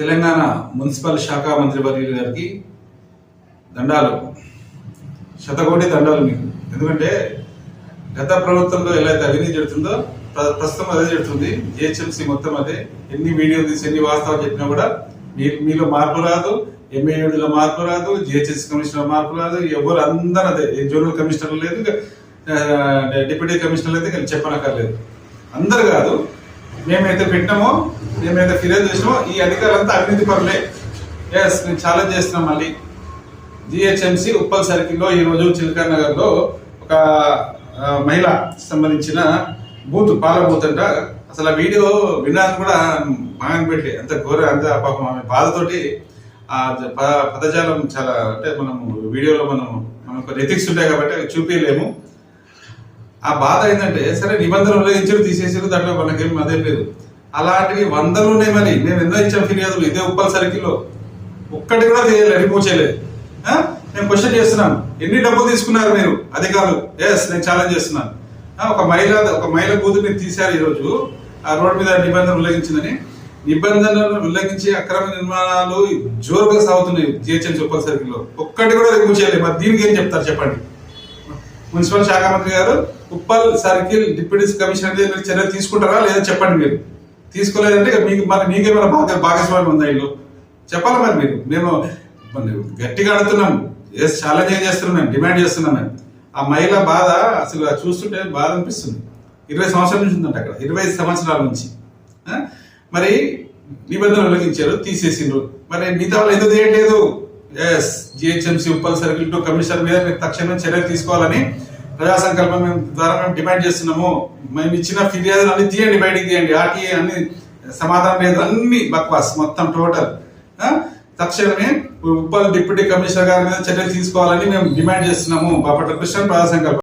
Telangana municipal శాఖ మంత్రి వర్యులు గారికి దండాలు. శతకోటి దండాలు మీకు. ఎందుకంటే గత ప్రభుత్వంలో ఎలా అయితే అవినీతి జరుగుతుందో ప్ర- ప్రస్తుతం అదే జరుగుతుంది. జిహెచ్ఎంసీ మొత్తం అదే. ఎన్ని వీడియో తీసి ఎన్ని వాస్తవాలు చెప్పినా కూడా మీ మీలో మార్పు రాదు. ఎంఏయుడిలో మార్పు రాదు. జిహెచ్ఎస్ కమిషనర్ మార్పు రాదు. ఎవరు అందరూ అదే జోనల్ కమిషనర్ లేదు డిప్యూటీ కమిషనర్ అయితే చెప్పనక్కర్లేదు. అందరు కాదు. మేమైతే పెట్టినామో మేమైతే ఫిర్యాదు చేసినామో? ఈ అధికారులంతా అవినీతి పరులే. ఎస్ నేను ఛాలెంజ్ చేస్తున్నాం మళ్ళీ. జిహెచ్ఎంసి ఉప్పల్ సర్కిల్లో ఈ రోజు చిలకర్ నగర్లో ఒక మహిళ సంబంధించిన బూత్ పాల బూత్ అంట. అసలు ఆ వీడియో వినడానికి కూడా మాగని పెట్టి అంత ఘోర అంత పాపం. ఆమె బాధతోటి ఆ ప- పదజాలం చాలా అంటే మనం వీడియోలో మనం మనకు ఎథిక్స్ ఉంటాయి కాబట్టి అవి చూపించలేము ఆ బాధ ఏంటంటే సరే నిబంధనలు ఉల్లంఘించారు తీసేసారు దాంట్లో మనకేం అదే లేదు. అలాంటివి వందలు ఉన్నాయి మరి. మేము ఎన్నో ఇచ్చాం ఫిర్యాదులు. ఇదే ఉప్పల్ సర్కిల్లో. ఒక్కటి కూడా చేయలేదు రిమూవ్ చేయలేదు. నేను క్వశ్చన్ చేస్తున్నాను. ఎన్ని డబ్బులు తీసుకున్నారు మీరు అధికారులు? ఎస్ నేను ఛాలెంజ్ చేస్తున్నాను. ఒక మహిళ ఒక మహిళ కూతురు మీరు తీశారు ఈరోజు. ఆ రోడ్డు మీద నిబంధనలు ఉల్లంఘించిందని. నిబంధనలను ఉల్లంఘించి అక్రమ నిర్మాణాలు జోరుగా సాగుతున్నాయి జిహెచ్ఎం ఉప్పల్ సర్కిల్లో. ఒక్కటి కూడా రిమూవ్ చేయలేదు. మరి దీనికి ఏం చెప్తారు చెప్పండి? మున్సిపల్ శాఖ మంత్రి గారు ఉప్పల్ సర్కిల్ డిప్యూటీ కమిషనర్ మీద చర్యలు తీసుకుంటారా లేదా చెప్పండి మీరు? తీసుకోలేదంటే మీకు మరి మీకేమైనా బాగా భాగస్వామ్యం ఉందా ఇల్లు చెప్పాలి మరి మీరు? మేము గట్టిగా అడుగుతున్నాం. ఎస్ ఛాలెంజ్ ఏం చేస్తున్నాం మేము? డిమాండ్ చేస్తున్నాం మేము. ఆ మహిళ బాధ అసలు చూస్తుంటే బాధ అనిపిస్తుంది. ఇరవై సంవత్సరాల నుంచి ఉందంట అక్కడ. ఇరవై సంవత్సరాల నుంచి. మరి నిబంధనలు ఉల్లంఘించారు తీసేసిండ్రు. మరి మిగతా వాళ్ళు ఎందుకు చేయట్లేదు yes GHMC Uppal circle two commissioner మీద మీరు తక్షణం చర్యలు తీసుకోవాలని ప్రజా సంకల్పం మేము ద్వారా మేము డిమాండ్ చేస్తున్నాము. మేము ఇచ్చిన ఫిర్యాదులు అన్ని తీయండి బయటికి తీయండి. ఆర్టీఏ అన్ని సమాధానం లేదు. అన్ని బక్వాస్ మొత్తం టోటల్. తక్షణమే ఉప్పల్ డిప్యూటీ కమిషనర్ గారి మీద చర్యలు తీసుకోవాలని మేము డిమాండ్ చేస్తున్నాము. బాపట్ల కృష్ణ ప్రజా సంకల్పం.